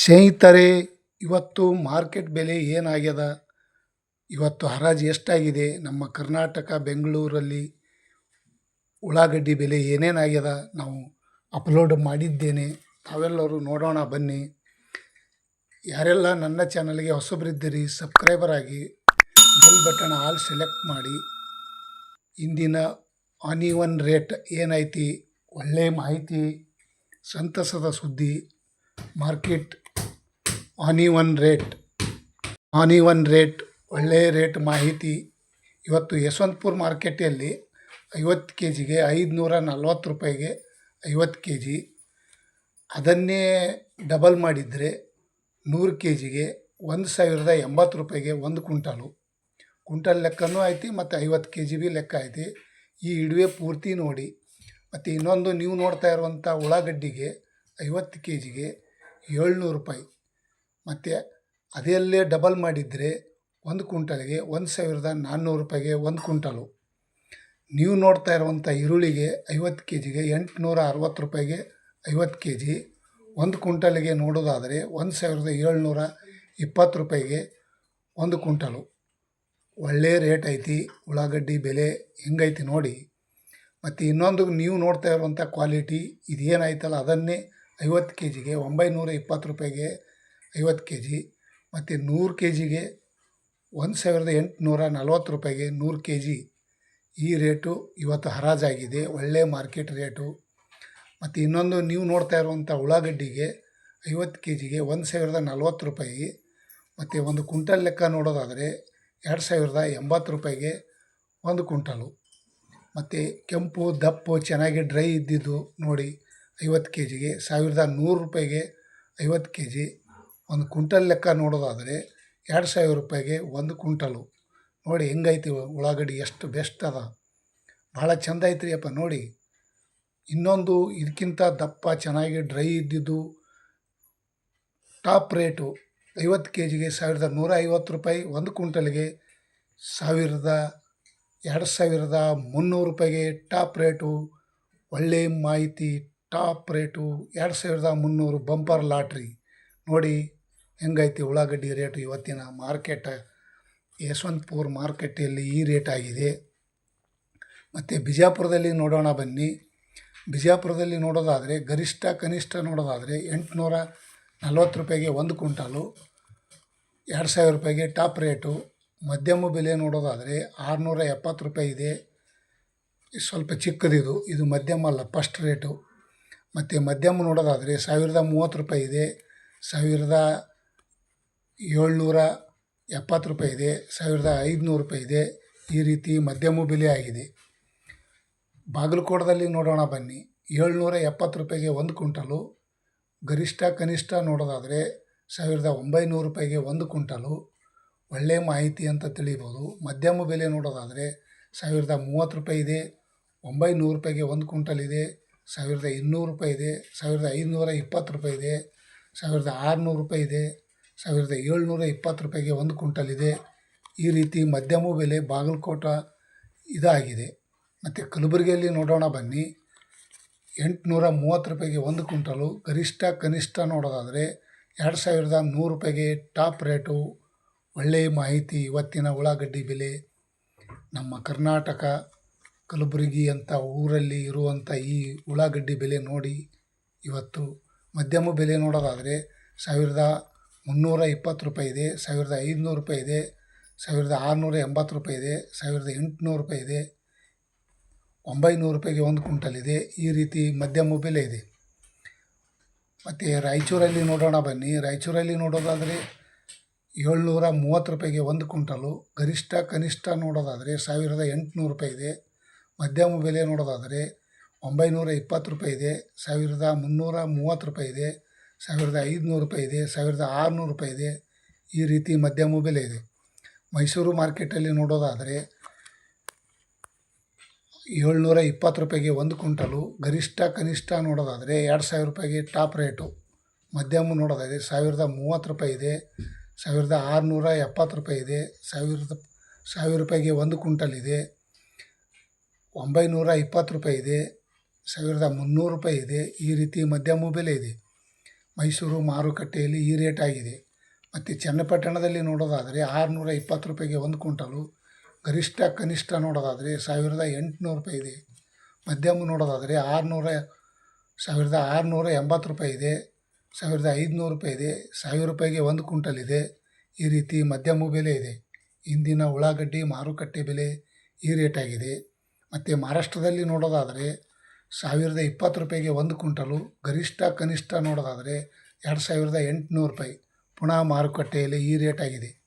ಸ್ನೇಹಿತರೆ, ಇವತ್ತು ಮಾರ್ಕೆಟ್ ಬೆಲೆ ಏನಾಗ್ಯದ? ಇವತ್ತು ಹರಾಜು ಎಷ್ಟಾಗಿದೆ? ನಮ್ಮ ಕರ್ನಾಟಕ, ಬೆಂಗಳೂರಲ್ಲಿ ಉಳ್ಳಾಗಡ್ಡಿ ಬೆಲೆ ಏನೇನಾಗ್ಯದ? ನಾವು ಅಪ್ಲೋಡ್ ಮಾಡಿದ್ದೇನೆ. ತಾವೆಲ್ಲರೂ ನೋಡೋಣ, ಬನ್ನಿ. ಯಾರೆಲ್ಲ ನನ್ನ ಚಾನಲ್ಗೆ ಹೊಸಬರಿದ್ದೀರಿ, ಸಬ್ಸ್ಕ್ರೈಬರ್ ಆಗಿ ಬೆಲ್ ಬಟನ್ ಆಲ್ ಸೆಲೆಕ್ಟ್ ಮಾಡಿ. ಇಂದಿನ ಆನಿವನ್ ರೇಟ್ ಏನೈತಿ ಒಳ್ಳೆಯ ಮಾಹಿತಿ, ಸಂತಸದ ಸುದ್ದಿ, market onion rate onion rate ಒಳ್ಳೆಯ ರೇಟ್ ಮಾಹಿತಿ. ಇವತ್ತು ಯಶವಂತಪುರ ಮಾರ್ಕೆಟಲ್ಲಿ ಐವತ್ತು ಕೆ ಜಿಗೆ ಐದುನೂರ ನಲ್ವತ್ತು ರೂಪಾಯಿಗೆ ಐವತ್ತು ಕೆ ಜಿ ಅದನ್ನೇ ಡಬಲ್ ಮಾಡಿದರೆ ನೂರು ಕೆ ಜಿಗೆ ಒಂದು ಸಾವಿರದ ಎಂಬತ್ತು ರೂಪಾಯಿಗೆ ಒಂದು ಕುಂಟಾಲು ಕುಂಟಲ್ ಲೆಕ್ಕನೂ ಐತಿ ಮತ್ತು ಐವತ್ತು ಕೆ ಜಿ ಬಿ ಲೆಕ್ಕ ಐತಿ. ಈ ಇಡುವೆ ಪೂರ್ತಿ ನೋಡಿ. ಮತ್ತು ಇನ್ನೊಂದು ನೀವು ನೋಡ್ತಾ ಇರುವಂಥ ಉಳ್ಳಾಗಡ್ಡಿಗೆ ಐವತ್ತು ಕೆ ಜಿಗೆ ಏಳ್ನೂರು ರೂಪಾಯಿ. ಮತ್ತು ಅದೆಲ್ಲೇ ಡಬಲ್ ಮಾಡಿದರೆ ಒಂದು ಕುಂಟಲಿಗೆ ಒಂದು ಸಾವಿರದ ನಾನ್ನೂರು ರೂಪಾಯಿಗೆ ಒಂದು ಕುಂಟಲು ನೀವು ನೋಡ್ತಾ ಇರುವಂಥ ಈರುಳ್ಳಿಗೆ ಐವತ್ತು ಕೆ ಜಿಗೆ ಎಂಟುನೂರ ಅರವತ್ತು ರೂಪಾಯಿಗೆ ಐವತ್ತು ಕೆ ಜಿ ಒಂದು ಕುಂಟಲಿಗೆ ನೋಡೋದಾದರೆ ಒಂದು ಸಾವಿರದ ಏಳ್ನೂರ ಇಪ್ಪತ್ತು ರೂಪಾಯಿಗೆ ಒಂದು ಕುಂಟಲು ಒಳ್ಳೆಯ ರೇಟ್ ಐತಿ, ಉಳ್ಳಾಗಡ್ಡಿ ಬೆಲೆ ಹೆಂಗೈತಿ ನೋಡಿ. ಮತ್ತು ಇನ್ನೊಂದು ನೀವು ನೋಡ್ತಾ ಇರುವಂಥ ಕ್ವಾಲಿಟಿ ಇದೇನಾಯ್ತಲ್ಲ, ಅದನ್ನೇ ಐವತ್ತು ಕೆ ಜಿಗೆ ಒಂಬೈನೂರ ಇಪ್ಪತ್ತು ರೂಪಾಯಿಗೆ ಐವತ್ತು ಕೆ ಜಿ ಮತ್ತು ನೂರು ಕೆ ಜಿಗೆ ಒಂದು ಸಾವಿರದ ಎಂಟುನೂರ ನಲ್ವತ್ತು ರೂಪಾಯಿಗೆ ನೂರು ಕೆ ಜಿ ಈ ರೇಟು ಇವತ್ತು ಹರಾಜಾಗಿದೆ ಒಳ್ಳೆಯ ಮಾರ್ಕೆಟ್ ರೇಟು. ಮತ್ತು ಇನ್ನೊಂದು ನೀವು ನೋಡ್ತಾ ಇರುವಂಥ ಉಳ್ಳಾಗಡ್ಡಿಗೆ ಐವತ್ತು ಕೆ ಜಿಗೆ ಒಂದು ಸಾವಿರದ ನಲ್ವತ್ತು ರೂಪಾಯಿ ಮತ್ತು ಒಂದು ಕುಂಟಲ್ ಲೆಕ್ಕ ನೋಡೋದಾದರೆ ಎರಡು ಸಾವಿರದ ಎಂಬತ್ತು ರೂಪಾಯಿಗೆ ಒಂದು ಕುಂಟಲು ಮತ್ತು ಕೆಂಪು, ದಪ್ಪು, ಚೆನ್ನಾಗಿ ಡ್ರೈ ಇದ್ದಿದ್ದು ನೋಡಿ ಐವತ್ತು ಕೆ ಜಿಗೆ ಸಾವಿರದ ನೂರು ರೂಪಾಯಿಗೆ ಐವತ್ತು ಕೆ ಜಿ ಒಂದು ಕುಂಟಲ್ ಲೆಕ್ಕ ನೋಡೋದಾದರೆ ಎರಡು ಸಾವಿರ ರೂಪಾಯಿಗೆ ಒಂದು ಕುಂಟಲು ನೋಡಿ ಹೆಂಗೈತಿ ಉಳ್ಳಾಗಡ್ಡಿ ಎಷ್ಟು ಬೆಸ್ಟ್ ಅದ. ಭಾಳ ಚಂದ ಐತ್ರಿ ಅಪ್ಪ ನೋಡಿ. ಇನ್ನೊಂದು ಇದಕ್ಕಿಂತ ದಪ್ಪ, ಚೆನ್ನಾಗಿ ಡ್ರೈ ಇದ್ದಿದ್ದು ಟಾಪ್ ರೇಟು ಐವತ್ತು ಕೆ ಜಿಗೆ ಸಾವಿರದ ನೂರ ಐವತ್ತು ರೂಪಾಯಿ, ಒಂದು ಕುಂಟಲ್ಗೆ ಸಾವಿರದ ಎರಡು ಸಾವಿರದ ಮುನ್ನೂರು ರೂಪಾಯಿಗೆ ಟಾಪ್ ರೇಟು ಒಳ್ಳೆಯ ಮಾಹಿತಿ ಟಾಪ್ ರೇಟು ಎರಡು ಸಾವಿರದ ಮುನ್ನೂರು ಬಂಪರ್ ಲಾಟ್ರಿ ನೋಡಿ. ಹೆಂಗೈತಿ ಉಳ್ಳಾಗಡ್ಡಿ ರೇಟು ಇವತ್ತಿನ ಮಾರ್ಕೆಟ್? ಯಶವಂತಪುರ ಮಾರ್ಕೆಟಲ್ಲಿ ಈ ರೇಟ್ ಆಗಿದೆ. ಮತ್ತು ಬಿಜಾಪುರದಲ್ಲಿ ನೋಡೋಣ ಬನ್ನಿ. ಬಿಜಾಪುರದಲ್ಲಿ ನೋಡೋದಾದರೆ ಗರಿಷ್ಠ ಕನಿಷ್ಠ ನೋಡೋದಾದರೆ ಎಂಟುನೂರ ನಲ್ವತ್ತು ರೂಪಾಯಿಗೆ ಒಂದು ಕ್ವಿಂಟಾಲು, ಎರಡು ಸಾವಿರ ರೂಪಾಯಿಗೆ ಟಾಪ್ ರೇಟು. ಮಧ್ಯಮ ಬೆಲೆ ನೋಡೋದಾದರೆ ಆರುನೂರ ಎಪ್ಪತ್ತು ರೂಪಾಯಿ ಇದೆ. ಸ್ವಲ್ಪ ಚಿಕ್ಕದಿದು, ಇದು ಮಧ್ಯಮ ಅಲ್ಲ, ಫಸ್ಟ್ ರೇಟು. ಮತ್ತು ಮಧ್ಯಮ ನೋಡೋದಾದರೆ ಸಾವಿರದ ಮೂವತ್ತು ರೂಪಾಯಿ ಇದೆ. ಸಾವಿರದ ಏಳ್ನೂರ ಎಪ್ಪತ್ತು ರೂಪಾಯಿ ಇದೆ, ಸಾವಿರದ ಐದುನೂರು ರೂಪಾಯಿ ಇದೆ. ಈ ರೀತಿ ಮಧ್ಯಮ ಬೆಲೆ ಆಗಿದೆ. ಬಾಗಲಕೋಟದಲ್ಲಿ ನೋಡೋಣ ಬನ್ನಿ. ಏಳ್ನೂರ ಎಪ್ಪತ್ತು ರೂಪಾಯಿಗೆ ಒಂದು ಕುಂಟಲು ಗರಿಷ್ಠ ಕನಿಷ್ಠ ನೋಡೋದಾದರೆ ಸಾವಿರದ ಒಂಬೈನೂರು ರೂಪಾಯಿಗೆ ಒಂದು ಕುಂಟಲು ಒಳ್ಳೆಯ ಮಾಹಿತಿ ಅಂತ ತಿಳಿಬೋದು. ಮಧ್ಯಮ ಬೆಲೆ ನೋಡೋದಾದರೆ ಸಾವಿರದ ಮೂವತ್ತು ರೂಪಾಯಿ ಇದೆ, ಒಂಬೈನೂರು ರೂಪಾಯಿಗೆ ಒಂದು ಕುಂಟಲ್ ಇದೆ, ಸಾವಿರದ ಇನ್ನೂರು ರೂಪಾಯಿ ಇದೆ, ಸಾವಿರದ ಐದುನೂರ ಇಪ್ಪತ್ತು ರೂಪಾಯಿ ಇದೆ, ಸಾವಿರದ ಆರುನೂರು ರೂಪಾಯಿ ಇದೆ. ಸಾವಿರದ ಏಳ್ನೂರ ಇಪ್ಪತ್ತು ರೂಪಾಯಿಗೆ ಒಂದು ಕುಂಟಲ್ ಇದೆ ಈ ರೀತಿ ಮಧ್ಯಮ ಬೆಲೆ ಬಾಗಲಕೋಟ ಇದಾಗಿದೆ. ಮತ್ತು ಕಲಬುರಗಿಯಲ್ಲಿ ನೋಡೋಣ ಬನ್ನಿ. ಎಂಟುನೂರ ಮೂವತ್ತು ರೂಪಾಯಿಗೆ ಒಂದು ಕುಂಟಲು ಗರಿಷ್ಠ ಕನಿಷ್ಠ ನೋಡೋದಾದರೆ ಎರಡು ಸಾವಿರದ ನೂರು ರೂಪಾಯಿಗೆ ಟಾಪ್ ರೇಟು. ಒಳ್ಳೆಯ ಮಾಹಿತಿ ಇವತ್ತಿನ ಉಳ್ಳಾಗಡ್ಡಿ ಬೆಲೆ. ನಮ್ಮ ಕರ್ನಾಟಕ ಕಲಬುರಗಿ ಅಂತ ಊರಲ್ಲಿ ಇರುವಂಥ ಈ ಉಳ್ಳಾಗಡ್ಡಿ ಬೆಲೆ ನೋಡಿ. ಇವತ್ತು ಮಧ್ಯಮ ಬೆಲೆ ನೋಡೋದಾದರೆ ಸಾವಿರದ ಮುನ್ನೂರ ಇಪ್ಪತ್ತು ರೂಪಾಯಿ ಇದೆ, ಸಾವಿರದ ಐದುನೂರು ರೂಪಾಯಿ ಇದೆ, ಸಾವಿರದ ಆರುನೂರ ಎಂಬತ್ತು ರೂಪಾಯಿ ಇದೆ, ಸಾವಿರದ ಎಂಟುನೂರು ರೂಪಾಯಿ ಇದೆ, ಒಂಬೈನೂರು ರೂಪಾಯಿಗೆ ಒಂದು ಕ್ವಿಂಟಲ್ ಇದೆ. ಈ ರೀತಿ ಮಧ್ಯಮ ಬೆಲೆ ಇದೆ. ಮತ್ತು ರಾಯಚೂರಲ್ಲಿ ನೋಡೋಣ ಬನ್ನಿ. ರಾಯಚೂರಲ್ಲಿ ನೋಡೋದಾದರೆ ಏಳ್ನೂರ ಮೂವತ್ತು ರೂಪಾಯಿಗೆ ಒಂದು ಕ್ವಿಂಟಲು. ಗರಿಷ್ಠ ಕನಿಷ್ಠ ನೋಡೋದಾದರೆ ಸಾವಿರದ ಎಂಟುನೂರು ರೂಪಾಯಿ ಇದೆ. ಮಧ್ಯಮ ಬೆಲೆ ನೋಡೋದಾದರೆ ಒಂಬೈನೂರ ಇಪ್ಪತ್ತು ರೂಪಾಯಿ ಇದೆ. ಸಾವಿರದ ಮುನ್ನೂರ ಮೂವತ್ತು ರೂಪಾಯಿ ಇದೆ. ಸಾವಿರದ ಐದುನೂರು ರೂಪಾಯಿ ಇದೆ, ಸಾವಿರದ ಆರುನೂರು ರೂಪಾಯಿ ಇದೆ. ಈ ರೀತಿ ಮಧ್ಯಮ ಬೆಲೆ ಇದೆ. ಮೈಸೂರು ಮಾರ್ಕೆಟಲ್ಲಿ ನೋಡೋದಾದರೆ ಏಳ್ನೂರ ಇಪ್ಪತ್ತು ರೂಪಾಯಿಗೆ ಒಂದು ಕ್ವಿಂಟಲು, ಗರಿಷ್ಠ ಕನಿಷ್ಠ ನೋಡೋದಾದರೆ ಎರಡು ಸಾವಿರ ರೂಪಾಯಿಗೆ ಟಾಪ್ ರೇಟು. ಮಧ್ಯಮ ನೋಡೋದಾದರೆ ಸಾವಿರದ ಮೂವತ್ತು ರೂಪಾಯಿ ಇದೆ, ಸಾವಿರದ ಆರುನೂರ ಎಪ್ಪತ್ತು ರೂಪಾಯಿ ಇದೆ, ಸಾವಿರದ, ಸಾವಿರ ರೂಪಾಯಿಗೆ ಒಂದು ಕ್ವಿಂಟಲ್ ಇದೆ, ಒಂಬೈನೂರ ಇಪ್ಪತ್ತು ರೂಪಾಯಿ ಇದೆ, ಸಾವಿರದ ಮುನ್ನೂರು ರೂಪಾಯಿ ಇದೆ. ಈ ರೀತಿ ಮಧ್ಯಮ ಬೆಲೆ ಇದೆ. ಮೈಸೂರು ಮಾರುಕಟ್ಟೆಯಲ್ಲಿ ಈ ರೇಟ್ ಆಗಿದೆ. ಮತ್ತು ಚನ್ನಪಟ್ಟಣದಲ್ಲಿ ನೋಡೋದಾದರೆ ಆರುನೂರ ಇಪ್ಪತ್ತು ರೂಪಾಯಿಗೆ ಒಂದು ಕ್ವಿಂಟಲು, ಗರಿಷ್ಠ ಕನಿಷ್ಠ ನೋಡೋದಾದರೆ ಸಾವಿರದ ಎಂಟುನೂರು ರೂಪಾಯಿ ಇದೆ. ಮಧ್ಯಮ ನೋಡೋದಾದರೆ ಆರುನೂರ, ಸಾವಿರದ ಆರುನೂರ ಎಂಬತ್ತು ರೂಪಾಯಿ ಇದೆ. ಸಾವಿರದ ಐದುನೂರು ರೂಪಾಯಿ ಇದೆ. ಸಾವಿರ ರೂಪಾಯಿಗೆ ಒಂದು ಕ್ವಿಂಟಲ್ ಇದೆ. ಈ ರೀತಿ ಮಧ್ಯಮ ಬೆಲೆ ಇದೆ. ಇಂದಿನ ಉಳ್ಳಾಗಡ್ಡಿ ಮಾರುಕಟ್ಟೆ ಬೆಲೆ ಈ ರೇಟಾಗಿದೆ ಮತ್ತು ಮಹಾರಾಷ್ಟ್ರದಲ್ಲಿ ನೋಡೋದಾದರೆ ಸಾವಿರದ ಇಪ್ಪತ್ತು ರೂಪಾಯಿಗೆ ಒಂದು ಕ್ವಿಂಟಲು ಗರಿಷ್ಠ ಕನಿಷ್ಠ ನೋಡೋದಾದರೆ ಎರಡು ಸಾವಿರದ ಎಂಟುನೂರು ರೂಪಾಯಿ. ಪುನಃ ಮಾರುಕಟ್ಟೆಯಲ್ಲಿ ಈ ರೇಟಾಗಿದೆ